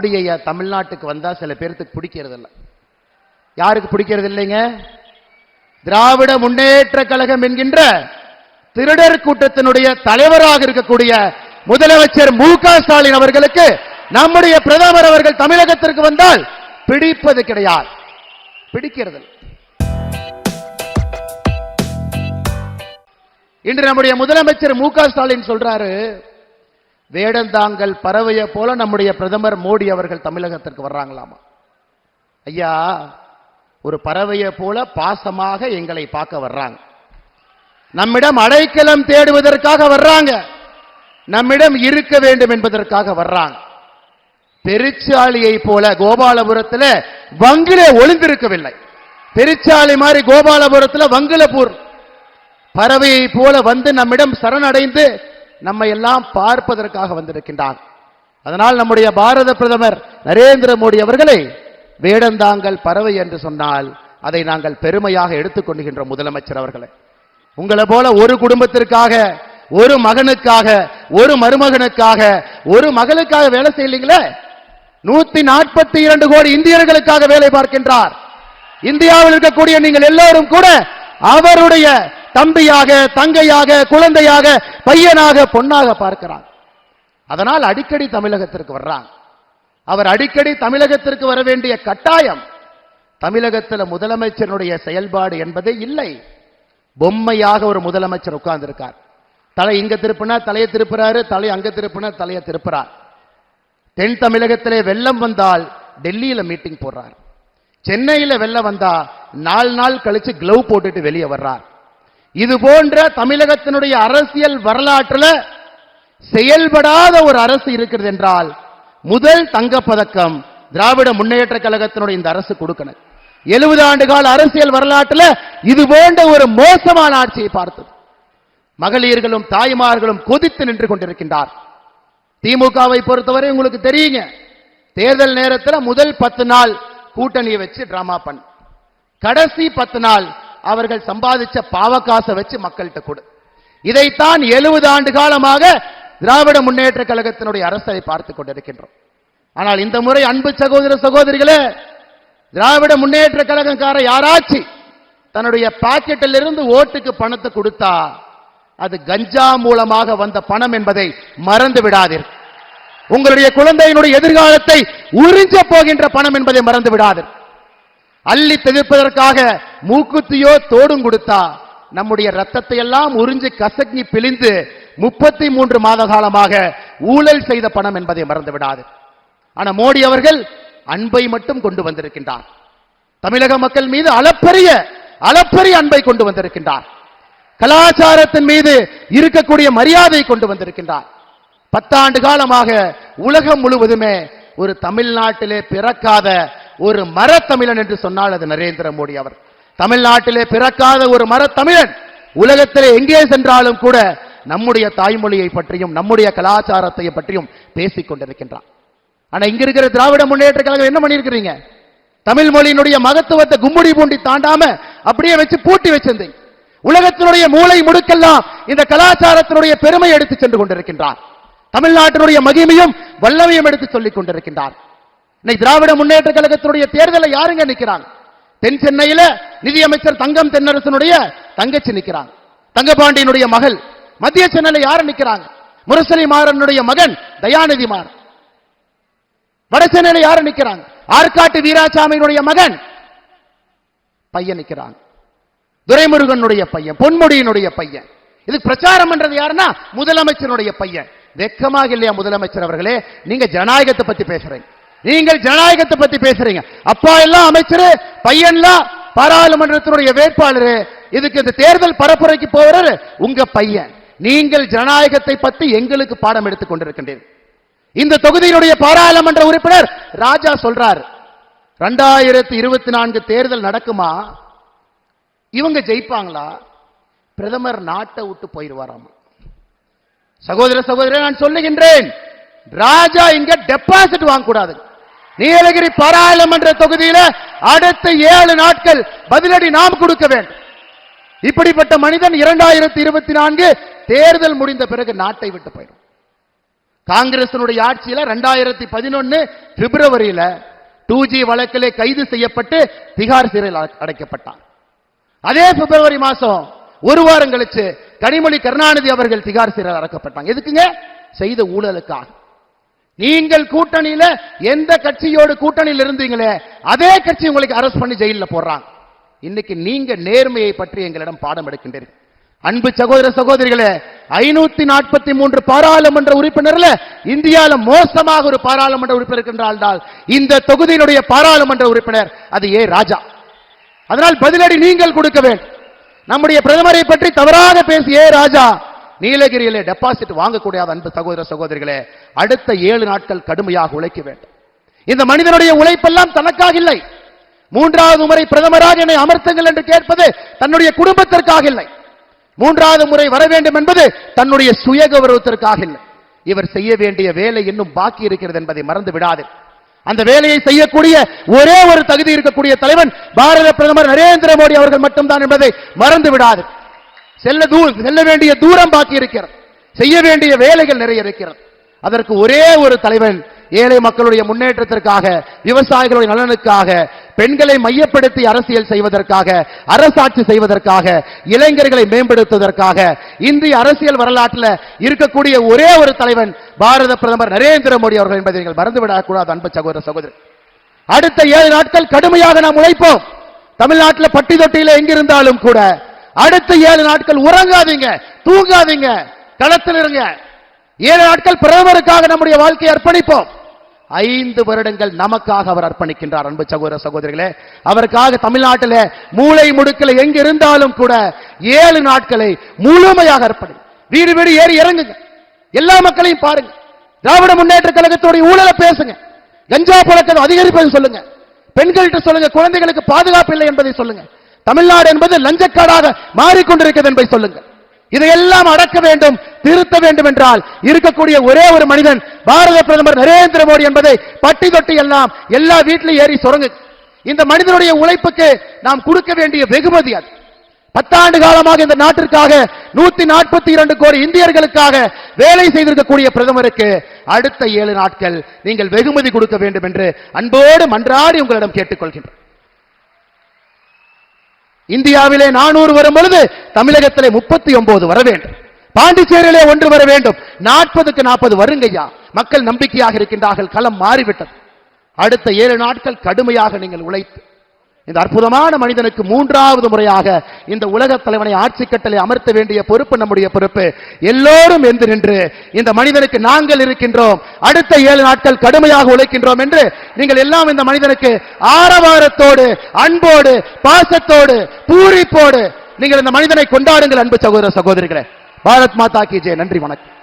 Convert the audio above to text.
மோடியை தமிழ்நாட்டுக்கு வந்தால் சில பேர்த்துக்கு பிடிக்கிறது இல்லை யாருக்கு பிடிக்கிறது இல்லைங்க? திராவிட முன்னேற்ற கழகம் என்கின்ற திருடர் கூட்டத்தினுடைய தலைவராக இருக்கக்கூடிய முதலமைச்சர் மு ஸ்டாலின் அவர்களுக்கு நம்முடைய பிரதமர் அவர்கள் தமிழகத்திற்கு வந்தால் பிடிப்பது கிடையாது. பிடிக்கிறது இன்று நம்முடைய முதலமைச்சர் மு ஸ்டாலின் சொல்றாரு வேடந்தாங்கல் பறவையை போல நம்முடைய பிரதமர் மோடி அவர்கள் தமிழகத்திற்கு வர்றாங்களாமா? ஐயா ஒரு பறவையை போல பாசமாக எங்களை பார்க்க வர்றாங்க. நம்மிடம் அடைக்கலம் தேடுவதற்காக வர்றாங்க. நம்மிடம் இருக்க வேண்டும் என்பதற்காக வர்றாங்க. பெருச்சாளியை போல கோபாலபுரத்தில் வங்கில ஒளிந்திருக்கவில்லை. பெருச்சாளி மாதிரி கோபாலபுரத்தில் வங்கிலபூர் பறவையை போல வந்து நம்மிடம் சரணடைந்து நம்மை எல்லாம் பார்ப்பதற்காக வந்திருக்கின்றார். அதனால் நம்முடைய பாரத பிரதமர் நரேந்திர மோடி அவர்களை வேடந்தாங்கல் பறவை என்று சொன்னால் அதை நாங்கள் பெருமையாக எடுத்துக்கொள்கின்ற முதலமைச்சர் அவர்களை. உங்களை போல ஒரு குடும்பத்திற்காக ஒரு மகனுக்காக ஒரு மருமகனுக்காக ஒரு மகளுக்காக வேலை செய்யலீங்களே? நூத்தி நாற்பத்தி இரண்டு கோடி இந்தியர்களுக்காக வேலை பார்க்கின்றார். இந்தியாவில் இருக்கக்கூடிய நீங்கள் எல்லோரும் கூட அவருடைய தம்பியாக தங்கையாக குழந்தையாக பையனாக பொண்ணாக பார்க்கிறார். அதனால் அடிக்கடி தமிழகத்திற்கு வர்றாங்க அவர் அடிக்கடி தமிழகத்திற்கு வர வேண்டிய கட்டாயம் தமிழகத்தில் முதலமைச்சருடைய செயல்பாடு என்பதே இல்லை. பொம்மையாக ஒரு முதலமைச்சர் உட்கார்ந்திருக்கார். தலை இங்க திருப்பினா தலையை திருப்புறாரு தலை அங்க திருப்பினா தலையை திருப்புறார். தென் தமிழகத்திலே வெள்ளம் வந்தால் டெல்லியில மீட்டிங் போடுறார். சென்னையில வெள்ளம் வந்தா நாலு நாள் கழிச்சு க்ளவ் போட்டுட்டு வெளியே வர்றார். இது போன்ற தமிழகத்தினுடைய அரசியல் வரலாற்றுல செயல்படாத ஒரு அரசு இருக்கிறது என்றால் முதல் தங்கப்பதக்கம் திராவிட முன்னேற்ற கழகத்தினுடைய இந்த அரசு கொடுக்கணும். எழுபது ஆண்டு கால அரசியல் வரலாற்றுல இது போன்ற ஒரு மோசமான ஆட்சியை பார்த்தது. மகளிர்களும் தாய்மார்களும் கொதித்து நின்று கொண்டிருக்கின்றார். திமுகவை பொறுத்தவரை உங்களுக்கு தெரியுங்க. தேர்தல் நேரத்தில் முதல் பத்து நாள் கூட்டணியை வச்சு டிராமா பண்ண. கடைசி பத்து நாள் அவர்கள் சம்பாதிச்ச பாவகாசை வச்சு மக்கள்கிட்ட கொடு. இதைத்தான் எழுபது ஆண்டு காலமாக திராவிட முன்னேற்ற கழகத்தினுடைய அரசை பார்த்துக் கொண்டிருக்கின்றோம். ஆனால் இந்த முறை அன்பு சகோதர சகோதரிகளே திராவிட முன்னேற்ற கழகக்கார யாராச்சு தன்னுடைய பாக்கெட்டில் இருந்து ஓட்டுக்கு பணத்தை கொடுத்தா அது கஞ்சா மூலமாக வந்த பணம் என்பதை மறந்து விடாதீர்கள் உங்களுடைய குழந்தையினுடைய எதிர்காலத்தை உறிஞ்ச போகின்ற பணம் என்பதை மறந்து விடாதீர்கள் அள்ளி தெளிப்பதற்காக மூக்குத்தியோ தோடும் கொடுத்தா நம்முடைய ரத்தத்தை எல்லாம் உறிஞ்சு கசக்கி பிழிந்து முப்பத்தி மூன்று மாத காலமாக ஊழல் செய்த பணம் என்பதை மறந்து விடாது ஆனா மோடி அவர்கள் அன்பை மட்டும் கொண்டு வந்திருக்கின்றார். தமிழக மக்கள் மீது அளப்பரிய அளப்பரிய அன்பை கொண்டு வந்திருக்கின்றார். கலாச்சாரத்தின் மீது இருக்கக்கூடிய மரியாதை கொண்டு வந்திருக்கின்றார். பத்தாண்டு காலமாக உலகம் முழுவதுமே ஒரு தமிழ்நாட்டிலே பிறக்காத ஒரு மரத்தமிழன் என்று சொன்னால் அது நரேந்திர மோடி அவர். தமிழ்நாட்டிலே பிறக்காத ஒரு மரத்தமிழன். உலகத்திலே எங்கே சென்றாலும் கூட நம்முடைய தாய்மொழியை பற்றியும் நம்முடைய கலாச்சாரத்தை பற்றியும் பேசிக் கொண்டிருக்கின்றார் ஆனா இங்க இருக்கிற திராவிட முன்னேற்ற கழகம் என்ன பண்ணிருக்கிறீங்க தமிழ் மொழியினுடைய மகத்துவத்தை கும்முடி பூண்டி தாண்டாம அப்படியே வச்சு பூட்டி வச்சிருந்தீங்க. உலகத்தினுடைய மூளை முடுக்கெல்லாம் இந்த கலாச்சாரத்தினுடைய பெருமை எடுத்து சென்று கொண்டிருக்கின்றார். தமிழ்நாட்டினுடைய மகிமையும் வல்லமையும் எடுத்து சொல்லிக் கொண்டிருக்கின்றார். இன்னைக்கு திராவிட முன்னேற்ற கழகத்தினுடைய தேர்தலில் யாருங்க நிக்கிறாங்க? தென் சென்னையில நிதியமைச்சர் தங்கம் தென்னரசனுடைய தங்கச்சி நிற்கிறாங்க தங்கபாண்டியனுடைய மகள். மத்திய சென்னையில யாரு நிக்கிறாங்க? முரசலி மாறனுடைய மகன் தயாநிதி மாறன். வட சென்னையில யாரு நிக்கிறாங்க? ஆற்காட்டு வீராசாமியினுடைய மகன் பையன் நிக்கிறாங்க. துரைமுருகனுடைய பையன் பொன்முடியினுடைய பையன். இதுக்கு பிரச்சாரம் பண்றது யாருன்னா? முதலமைச்சருடைய பையன். வெக்கமாக இல்லையா முதலமைச்சர் அவர்களே? நீங்க ஜனநாயகத்தை பத்தி பேசுறீங்க. நீங்கள் ஜனநாயகத்தை பத்தி பேசுறீங்க. அப்பா எல்லாம் அமைச்சரு பையன்லாம் பாராளுமன்றத்தினுடைய வேட்பாளர் இதுக்கு இந்த தேர்தல் பரப்புரைக்கு போறாரு உங்க பையன். நீங்கள் ஜனநாயகத்தை பத்தி எங்களுக்கு பாடம் எடுத்துக் கொண்டிருக்கின்றீர்கள். இந்த தொகுதியினுடைய பாராளுமன்ற உறுப்பினர் ராஜா சொல்றார் ரெண்டாயிரத்தி இருபத்தி நான்கு தேர்தல் நடக்குமா? இவங்க ஜெயிப்பாங்களா? பிரதமர் நாட்டை விட்டு போயிடுவாராம் சகோதர சகோதரர் நான் சொல்லுகின்றேன் ராஜா இங்க டெபாசிட் வாங்க கூடாது நீலகிரி பாராளுமன்ற தொகுதியில அடுத்த ஏழு நாட்கள் பதிலடி நாம் கொடுக்க வேண்டும். இப்படிப்பட்ட மனிதன் இரண்டாயிரத்தி இருபத்தி நான்கு தேர்தல் முடிந்த பிறகு நாட்டை விட்டு போயிடும். காங்கிரசனுடைய ஆட்சியில ரெண்டாயிரத்தி பதினொன்னு பிப்ரவரியில டூ ஜி வழக்கிலே கைது செய்யப்பட்டு திகார் சிறையில் அடைக்கப்பட்டார். அதே பிப்ரவரி மாசம் ஒரு வாரம் கழிச்சு கனிமொழி கருணாநிதி அவர்கள் திகார் சிறையில் அடைக்கப்பட்டாங்க. எதுக்குங்க? செய்த ஊழலுக்காக. நீங்கள் கூட்டணியில எந்த கட்சியோடு கூட்டணியில் இருந்தீங்களே அதே கட்சி உங்களுக்கு அரெஸ்ட் பண்ணி ஜெயில்ல போடுறாங்க. இன்னைக்கு நீங்க நேர்மையை பற்றி எங்களிடம் பாடம் எடுக்கின்றீர்கள். அன்பு சகோதர சகோதரிகளே ஐநூத்தி நாற்பத்தி மூன்று பாராளுமன்ற உறுப்பினர்ல இந்தியாவில் மோசமாக ஒரு பாராளுமன்ற உறுப்பினர் இருக்கின்றால் இந்த தொகுதியினுடைய பாராளுமன்ற உறுப்பினர் அது ஏ ராஜா. அதனால் பதிலடி நீங்கள் கொடுக்க வேண்டும். நம்முடைய பிரதமரை பற்றி தவறாக பேசிய ஏ ராஜா நீலகிரியிலே டெபாசிட் வாங்கக்கூடிய அன்பு சகோதர சகோதரிகளே அடுத்த ஏழு நாட்கள் கடுமையாக உழைக்க வேண்டும். இந்த மனிதனுடைய உழைப்பெல்லாம் தனக்காக இல்லை. மூன்றாவது முறை பிரதமராக என்னை அமர்த்துங்கள் என்று கேட்பது தன்னுடைய குடும்பத்திற்காக இல்லை. மூன்றாவது முறை வர வேண்டும் என்பது தன்னுடைய சுய கௌரவத்திற்காக இல்லை. இவர் செய்ய வேண்டிய வேலை இன்னும் பாக்கி இருக்கிறது என்பதை மறந்து விடாது. அந்த வேலையை செய்யக்கூடிய ஒரே ஒரு தகுதி இருக்கக்கூடிய தலைவன் பாரத பிரதமர் நரேந்திர மோடி அவர்கள் மட்டும்தான் என்பதை மறந்து விடாது. செல்ல தூ செல்ல வேண்டிய தூரம் பாக்கி இருக்கிறது. செய்ய வேண்டிய வேலைகள் நிறைய இருக்கிறது. அதற்கு ஒரே ஒரு தலைவன் ஏழை மக்களுடைய முன்னேற்றத்திற்காக விவசாயிகளுடைய நலனுக்காக பெண்களை மையப்படுத்தி அரசியல் செய்வதற்காக அரசாட்சி செய்வதற்காக இளைஞர்களை மேம்படுத்துவதற்காக இந்திய அரசியல் வரலாற்றில் இருக்கக்கூடிய ஒரே ஒரு தலைவன் பாரத பிரதமர் நரேந்திர மோடி அவர்கள் என்பதை நீங்கள் மறந்துவிடக்கூடாது அன்பு சகோதர சகோதரி. அடுத்த ஏழு நாட்கள் கடுமையாக நாம் உழைப்போம். தமிழ்நாட்டில் பட்டி தொட்டியில எங்கிருந்தாலும் கூட அடுத்த ஏழு நாட்கள் உறங்காதீங்க தூங்காதீங்க களத்தில் இருங்க. ஏழு நாட்கள் பிரதமருக்காக நம்முடைய வாழ்க்கையை அர்ப்பணிப்போம். ஐந்து வருடங்கள் நமக்காக அவர் அர்ப்பணிக்கின்றார் அன்பு சகோதர சகோதரிகளே. அவருக்காக தமிழ்நாட்டில் மூளை முடுக்கில் எங்க இருந்தாலும் கூட ஏழு நாட்களை முழுமையாக அர்ப்பணி. வீடு வீடு ஏறி இறங்குங்க. எல்லா மக்களையும் பாருங்க. திராவிட முன்னேற்ற கழகத்துடைய ஊழலை பேசுங்க. கஞ்சா புழக்கம் அதிகரிப்பதை சொல்லுங்க. பெண்கள்கிட்ட சொல்லுங்க குழந்தைகளுக்கு பாதுகாப்பு இல்லை என்பதை சொல்லுங்க. தமிழ்நாடு என்பது லஞ்சக்காடாக மாறிக்கொண்டிருக்கிறது என்பதை சொல்லுங்க இதையெல்லாம் அடக்க வேண்டும் திருத்த வேண்டும் என்றால் இருக்கக்கூடிய ஒரே ஒரு மனிதன் பாரத பிரதமர் நரேந்திர மோடி என்பதை பட்டி தொட்டி எல்லாம் எல்லா வீட்டிலும் ஏறி சுரங்கு. இந்த மனிதனுடைய உழைப்புக்கு நாம் கொடுக்க வேண்டிய வெகுமதி அது. பத்தாண்டு காலமாக இந்த நாட்டிற்காக நூத்தி நாற்பத்தி இரண்டு கோடி இந்தியர்களுக்காக வேலை செய்திருக்கக்கூடிய பிரதமருக்கு அடுத்த ஏழு நாட்கள் நீங்கள் வெகுமதி கொடுக்க வேண்டும் என்று அன்போடு மன்றாடி உங்களிடம் கேட்டுக்கொள்கின்றேன். இந்தியாவிலே நானூறு வரும் பொழுது தமிழகத்திலே முப்பத்தி ஒன்பது வர வேண்டும். பாண்டிச்சேரியிலே ஒன்று வர வேண்டும். நாற்பதுக்கு நாற்பது வருங்கய்யா. மக்கள் நம்பிக்கையாக இருக்கின்றார்கள். களம் மாறிவிட்டது. அடுத்த ஏழு நாட்கள் கடுமையாக நீங்கள் உழைத்து இந்த அற்புதமான மனிதனுக்கு மூன்றாவது முறையாக இந்த உலக தலைவனை ஆட்சி கட்டளை அமர்த்த வேண்டிய பொறுப்பு நம்முடைய பொறுப்பு. எல்லோரும் எந்து நின்று இந்த மனிதனுக்கு நாங்கள் இருக்கின்றோம் அடுத்த ஏழு நாட்கள் கடுமையாக உழைக்கின்றோம் என்று நீங்கள் எல்லாம் இந்த மனிதனுக்கு ஆரவாரத்தோடு அன்போடு பாசத்தோடு பூரிப்போடு நீங்கள் இந்த மனிதனை கொண்டாடுங்கள் அன்பு சகோதர சகோதரிகளே. பாரத் மாதா கி நன்றி வணக்கம்.